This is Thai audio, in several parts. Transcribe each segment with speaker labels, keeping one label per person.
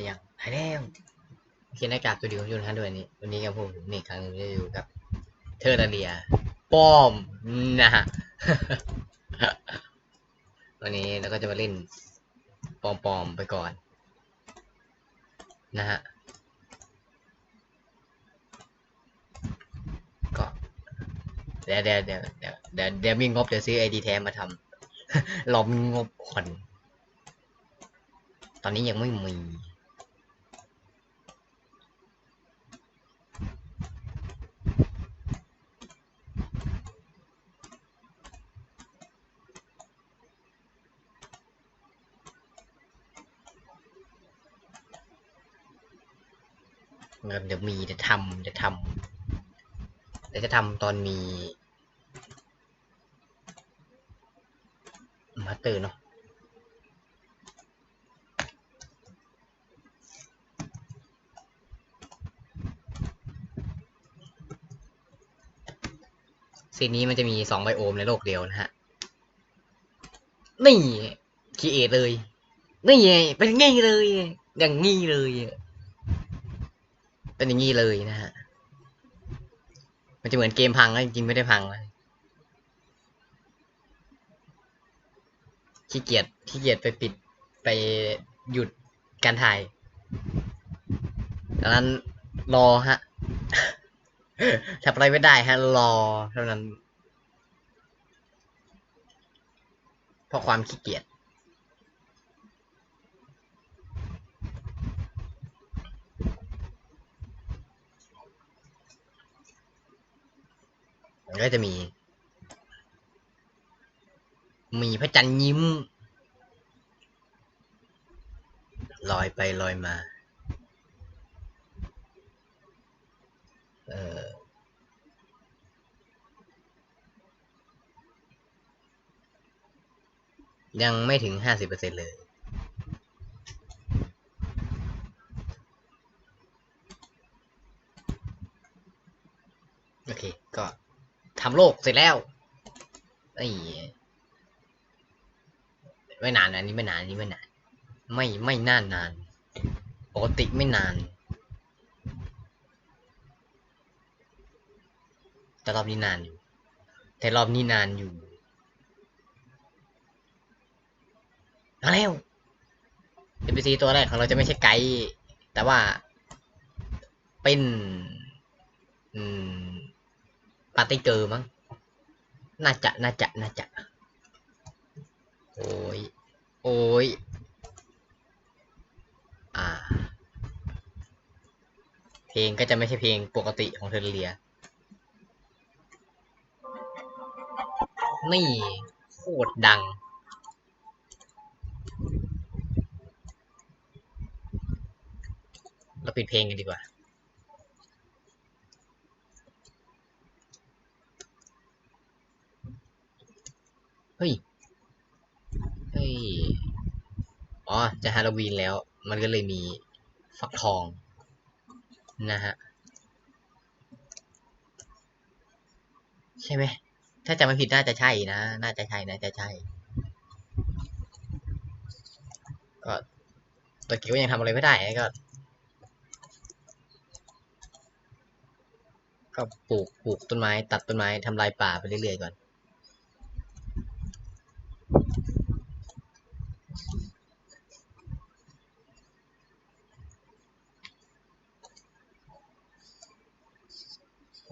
Speaker 1: ายยังหายแล้วโอเคหน้ากากตัวเดียวของยุนทันด้วยนี่วันนี้กับผมนี่อีกครั้งหนึงจะอยู่กับเทอร์ราเรีย ป้อมนะฮะ วันนี้เราก็จะมาเล่นปอมๆไปก่อน นะฮะก็เดี๋ยวเดี๋ยวเดี๋ยวเดี๋ยวเดี๋ยวเดี๋ยวมีงบเดี๋ยวซื้อไอดีแท้มาทำรอมีงบผ่อนตอนนี้ยังไม่มี เดี๋ยวมีเดี๋ยวทำเดี๋ยวทำเดี๋ยวจะทำตอนมีมาเตอร์เนาะซีนนี้มันจะมีสองไบโอมในโลกเดียวนะฮะ นี่คีเอเลย นี่ไงเป็นงี้เลย อย่างงี้เลย เป็นอย่างนี้เลยนะฮะ มันจะเหมือนเกมพังนะจริงๆไม่ได้พังนะขี้เกียจขี้เกียจไปปิดไปหยุดการถ่ายดังนั้นรอฮะทำอะไรไม่ได้ฮะ รอเท่านั้น เพราะความขี้เกียจ มันก็จะมี มีพระจันทร์ยิ้ม ลอยไปลอยมา เออยังไม่ถึงห้าสิบเปอร์เซ็นเลย โอเค ก็ ทำโลกเสร็จแล้วไอ้ไม่นานอันนี้ไม่นานอันนี้ไม่นาน ไม่ไม่นานนานปกติไม่นาน แต่รอบนี้นานอยู่ แต่รอบนี้นานอยู่มาแล้ว NPC ตัวแรกของเราจะไม่ใช่ไกด์แต่ว่าเป็น อืม ปาร์ตี้เกอร์มั้ง น่าจะ น่าจะ น่าจะ โอ้ย โอ้ย อ่า เพลงก็จะไม่ใช่เพลงปกติของเทอร์เรีย นี่ โคตรดัง เราปิดเพลงกันดีกว่า เฮ้ย เฮ้ย อ๋อ จะฮาโลวีนแล้ว มันก็เลยมีฟักทอง นะฮะ ใช่ไหม ถ้าจำไม่ผิดน่าจะใช่นะ น่าจะใช่ น่าจะใช่ ก็ตัวเกียวยังทำอะไรไม่ได้ก็ก็ปลูกปลูกต้นไม้ ตัดต้นไม้ทำลายป่าไปเรื่อยๆก่อน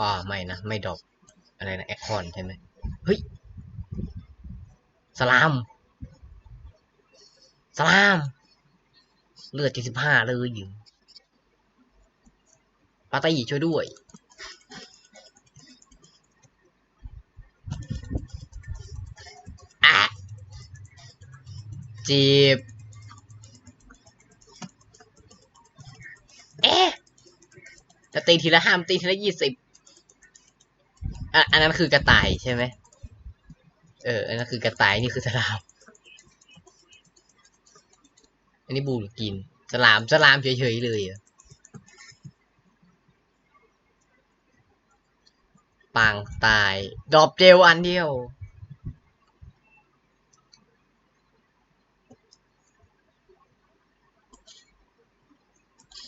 Speaker 1: อ่าไม่นะ ไม่ดรอปอะไรนะแอคคอนใช่ไหมเฮ้ยสลามสลามเลือดเจ็ดสิบห้าเลยอยู่ปาตีช่วยด้วยอะจีบ เอ๊ะจะตีทีละห้ามตีทีละยี่สิบ อ,อันนั้นคือกระต่ายใช่ไหมเออ อันนั้นคือกระต่ายนี่คือสลาม อันนี้บูหรือกิน สลาม สลามเฉยๆเลยอะปางตาย ดอปเจลอันเดียว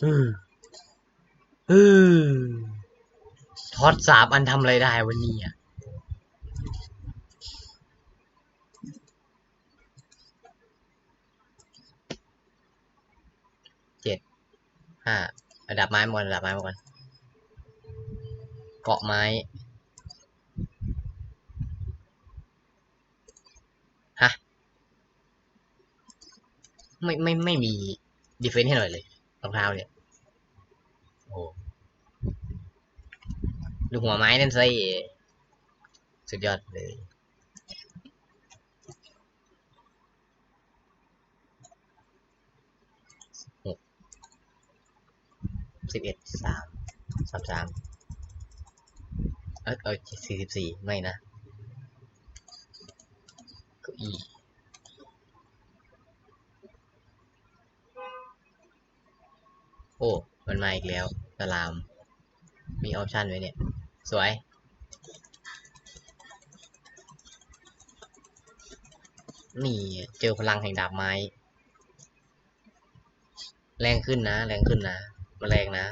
Speaker 1: อืมอืม อดสามอันทำอะไรได้วันนี้อะเจ็ดห้าระดับไม้หมาก่อนระดับไม้มาก่อนเกาะไม้ฮะไม่ไม่ไม่มีดีเฟน s ์ให้หน่อยเลยรองเท้าเนี่ยโอ้ ดูหัวไม้นั่นสิสุดยอดเลยหกสิบเอ็ดสามสามสามเออเออสี่สิบสี่ไม่นะเก้าอี้โอ้ มันมาอีกแล้วสลาม มีออปชันไว้เนี่ย สวย นี่เจอพลังแห่งดาบไม้ แรงขึ้นนะ แรงขึ้นนะมาแรงนะ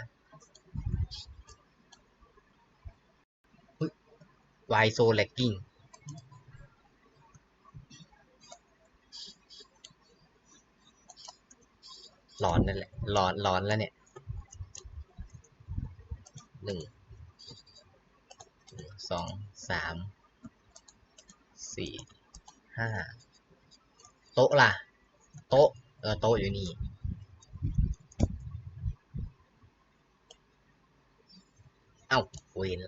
Speaker 1: วายโซแลกกิ้งหลอนนั่นแหละหลอนหลอนแล้วเนี่ยหนึ่ง สองสามสี่ห้าโต๊ะล่ะ โต๊ะเออโต๊ะอยู่นี่เอ้าเวน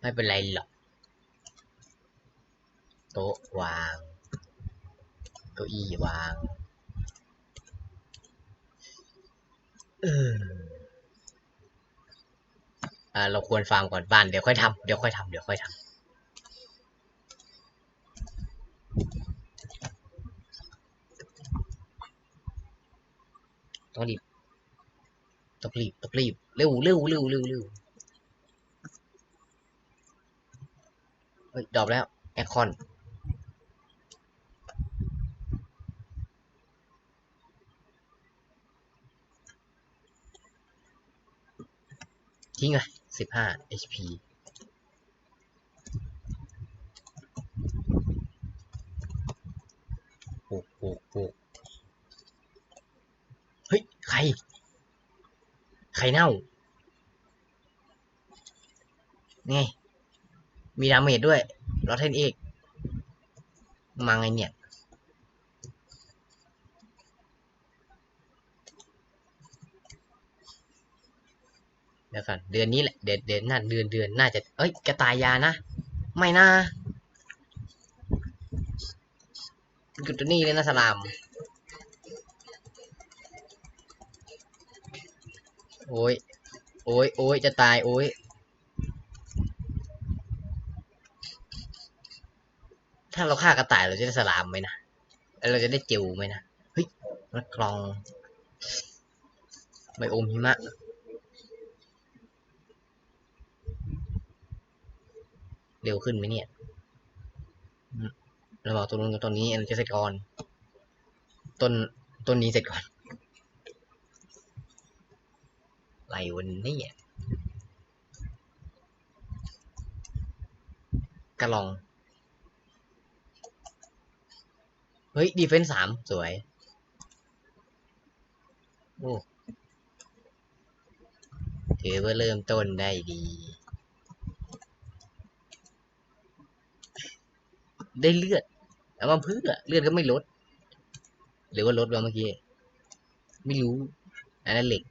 Speaker 1: ไม่เป็นไรหรอก โต๊ะวางเก้าอี้วาง เออ อ่าเราควรฟาร์มก่อนบ้านเดี๋ยวค่อยทำเดี๋ยวค่อยทำเดี๋ยวค่อยทำต้องรีบต้องรีบต้องรีบเร็วเร็วเร็วเร็วเร็วเฮ้ยดรอปแล้วแอคคอนทิ้งเลย สิบห้า HP ปลูกปลูกปลูกเฮ้ย ใคร ใครเน่า ไง มีดาเมจด้วยลอเทนเอกมาไงเนี่ย ดี๋ยวก่อนเดือนนี้แหละเดือนเดือนหน้าเดือนเดือนน่าจะเอ้ยกระต่ายยานะ ไม่นะกุตัวนี้เลยนะสลาม โอ้ยโอ้ยโอ้ยจะตายโอ้ยถ้าเราฆ่ากระต่ายเราจะได้สลามไหมนะแล้วเราจะได้จิวไหมนะเฮ้ยรถกลองไบโอมหิมะ เร็วขึ้นไหมเนี่ยอืมเราบอกตัวนู้นกับตัวนี้อันนจะเสร็จก่อน ต้นต้นนี้เสร็จก่อนไรวันนี้กระลอง เฮ้ย ดีเฟนส์สามสวย โอ้ถือว่าเริ่มต้นได้ดี ได้เลือดเอามาเพื่อเลือดก็ไม่ลด หรือว่าลดวะเมื่อกี้ ไม่รู้ อันนั้นเหล็ก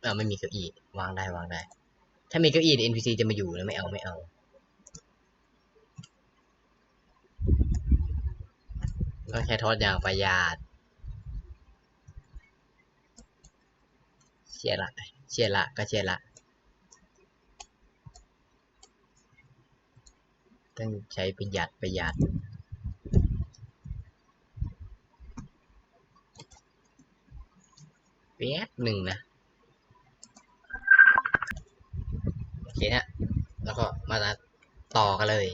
Speaker 1: เออไม่มีเก้าอี้วางได้วางได้ ถ้ามีเก้าอี้เดี๋ยว NPC จะมาอยู่นะไม่เอาไม่เอาก็แค่ทอดอย่างประหยัดเชียละ เชียร์ละก็เชียร์ละต้องใช้ประหยัดประหยัดแป๊บหนึ่งนะ โอเคนะ แล้วก็มาต่อกันเลย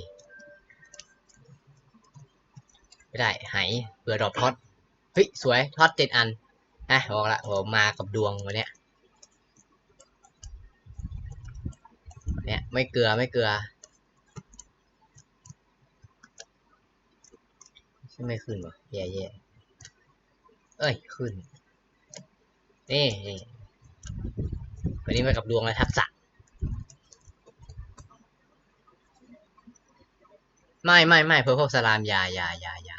Speaker 1: ไม่ได้ไหเผื่อดรอปท็อตเฮ้ย สวยท็อตเจ็ดอันนะบอกละผมมากับดวงวันเนี้ย เนี่ยไม่เกลือไม่เกลือไม่ขึ้นวะแย่แย่เอ้ยขึ้น นี่นี่วันนี้มากับดวงและทักษะ ไม่ไม่ไม่เพื่อพวกสลามยายายายา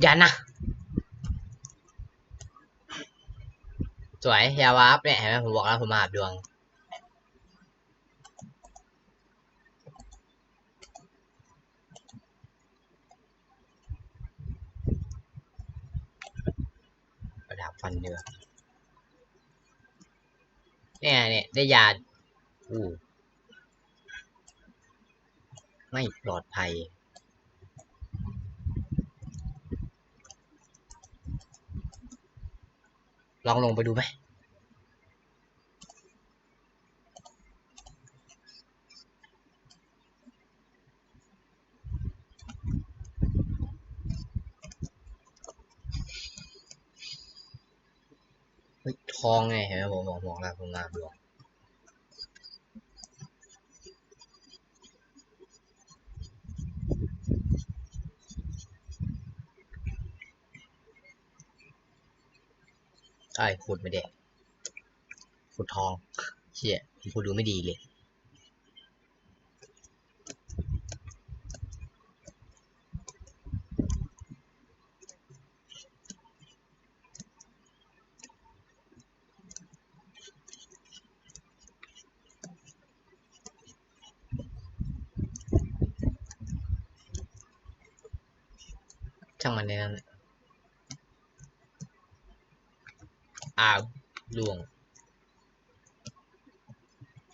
Speaker 1: อย่านะ สวยอยาวาร์ปเนี่ยเห็นไหมผมบอกแล้วผมมาหาดวง ประดับฟันเนื้อเนี่ยเนี่ยได้ยาอู้ไม่ปลอดภัย ลองลงไปดูไหมทองไงเห็นไหมผมบอกบอกแล้วผมมาบอก ไอ้ขุดไม่ได้ขุดทองเชี่ยผมพูดดูไม่ดีเลย ช่างมันในนั้นแหละอ้าวล่วง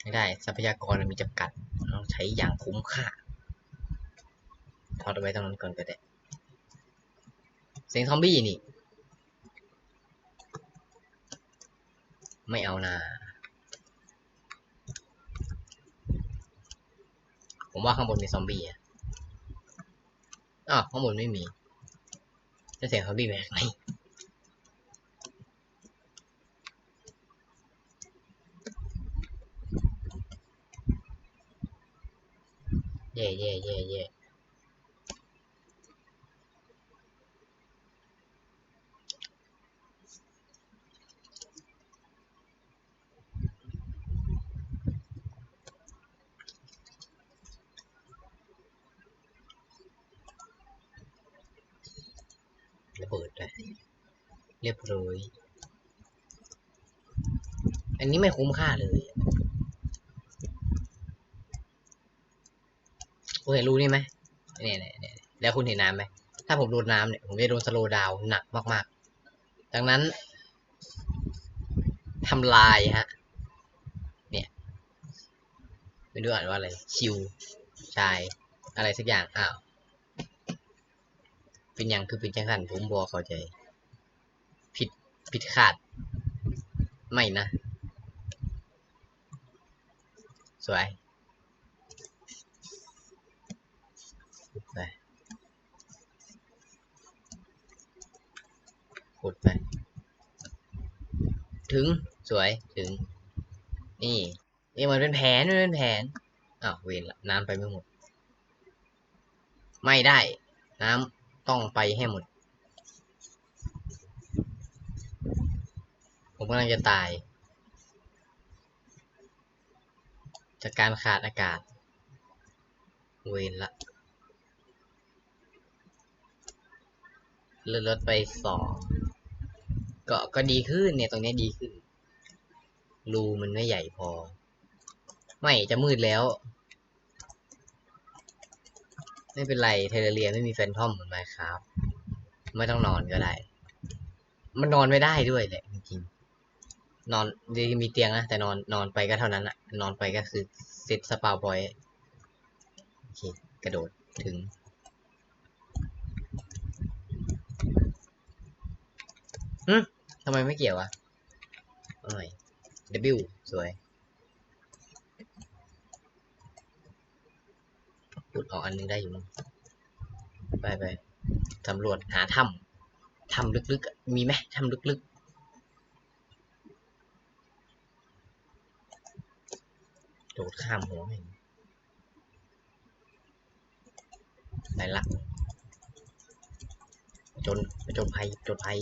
Speaker 1: ไม่ได้ ทรัพ ยากรมันมีจำกัดต้องใช้อย่างคุ้มค่าทอดไว้ตรงนั้นก่อนก็ได้เสียงซอมบี้นี่ ไม่เอานาผมว่าข้างบนมีซอมบี้อะอ้าวข้างบนไม่มีจะเสียงซอมบี้มาจากไหน ย่เย่เย่เย่ระเบิดเลยเรียบร้อย อันนี้ไม่คุ้มค่าเลย คุณเห็นรูนี่ไหมเนี่ยเนี่ยแล้วคุณเห็นน้ำไหมถ้าผมโดนน้ำเนี่ยผมจะโดนสโลว์ดาวหนักมากๆ ดังนั้นทำลายฮะ เนี่ยไม่รู้อ่านว่าอะไรชิวชาย อะไรสักอย่างอ้าวเป็นอย่างคือเป็นจังสันผมบอเข้าใจ ผิดผิดขาด ไม่นะ สวยขุดไป ขุดไป ถึงสวยถึง นี่ นี่มันเป็นแผนมันเป็นแผนอ้าวเวรละน้ำไปไม่หมด ไม่ได้ น้ำต้องไปให้หมด ผมกำลังจะตาย จากการขาดอากาศ เวรละเลื่อนรถไปสอง ก็ก็ดีขึ้นเนี่ย ตรงเนี้ยดีขึ้น รูมันไม่ใหญ่พอ ไม่จะมืดแล้ว ไม่เป็นไรเทเลเรียไม่มีแฟนทอมเหมือนไมครับ ไม่ต้องนอนก็ได้ มันนอนไม่ได้ด้วยแหละจริงๆนอนมีเตียงนะแต่นอนนอนไปก็เท่านั้นอะนอนไปก็คือเซตสปาวพอยโอเคกระโดดถึงหึ ทำไมไม่เกี่ยววะเอาหน่อย W สวยขุดออกอันนึงได้อยู่มั้งไปไปสำรวจหาถ้ำถ้ำลึกๆ มีไหมถ้ำลึกๆ โดดข้ามหัวแม่งไปละจนจนภัยจนภัย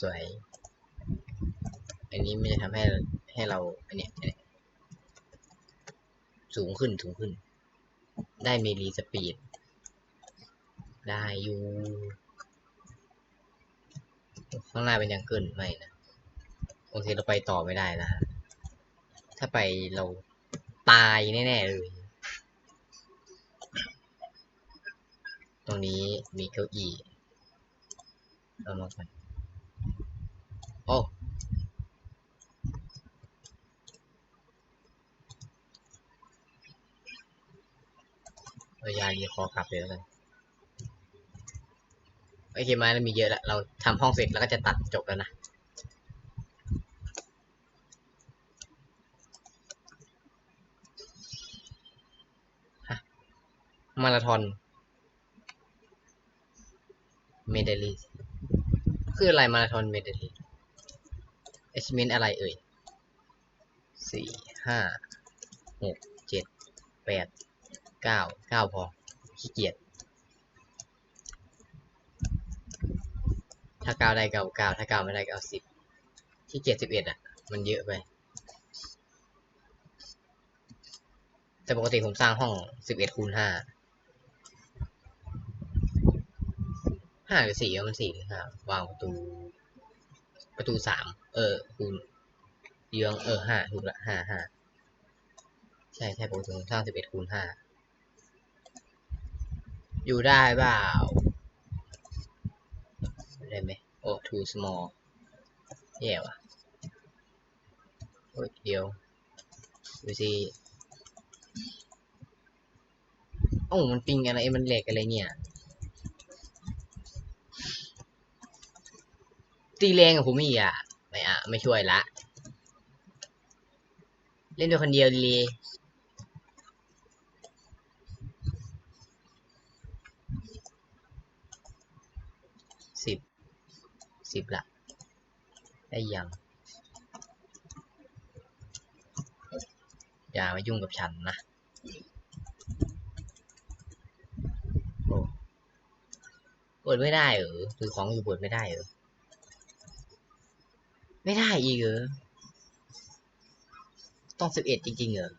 Speaker 1: สวย อันนี้มันจะทำให้ให้เราอันเนี้ยสูงขึ้นสูงขึ้น ได้เมลีสปีด ได้อยู่ ข้างหน้าเป็นยังเกินไม่นะโอเคเราไปต่อไม่ได้นะฮะถ้าไปเราตายแน่ๆเลย ตรงนี้มีเก้าอี้เอามาก่อน โอ้เอายาดีคอกลับเลยแล้วกันโอเคมาแล้วมีเยอะแล้ว เราทำห้องเสร็จแล้วก็จะตัดจบแล้วนะฮะมาราธอน เมดลี คืออะไรมาราธอนเมดลี achievement อะไรเอ่ยสี่ห้าหกเจ็ดแปดเก้าเก้าพอขี้เกียจถ้าเก้าได้เก้าเก้าถ้าเก้าไม่ได้ก็เอาสิบขี้เกียจสิบเอ็ดอะ มันเยอะไป แต่ปกติผมสร้างห้องสิบเอ็ดคูณห้าห้าหรือสี่มันสี่หรือห้าวางประตู ประตูสามเออคูณเยืองเออห้าถูกละห้าห้าใช่ใช่ปกติผมสร้างสิบเอ็ดคูณห้าอยู่ได้เปล่าได้ไหมโอ้ too small แย่ว่ะโอ้ยเดียวดูสิโอ้มันปิงอะไรมันเหล็กอะไรเนี่ย ตีแรงกับผมอีกอะ ไม่อะ ไม่ช่วยละ เล่นด้วยคนเดียวดีสิบสิบละ ได้ยังอย่ามายุ่งกับฉันนะโอ้เปิดไม่ได้เหรอถือของอยู่เปิดไม่ได้เหรอ ไม่ได้อีกเหรอ ต้องสิบเอ็ดจริงๆเหรอ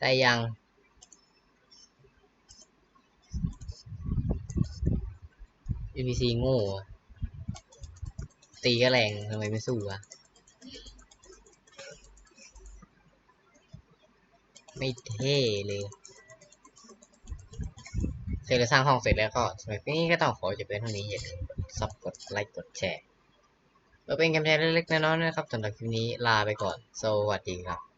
Speaker 1: ได้ยัง UPC โง่ ตีก็แรงทำไมไม่สู้วะ ไม่เท่เลยเสร็จแล้วสร้างห้องเสร็จแล้วก็สำหรับคลิปนี้ก็ต้องขอจบเป็นเท่านี้อย่าลืมกดซับกดไลค์กดแชร์เราเป็นกำแพงเล็กๆน้อยๆนะครับสำหรับคลิปนี้ลาไปก่อน สวัสดีครับ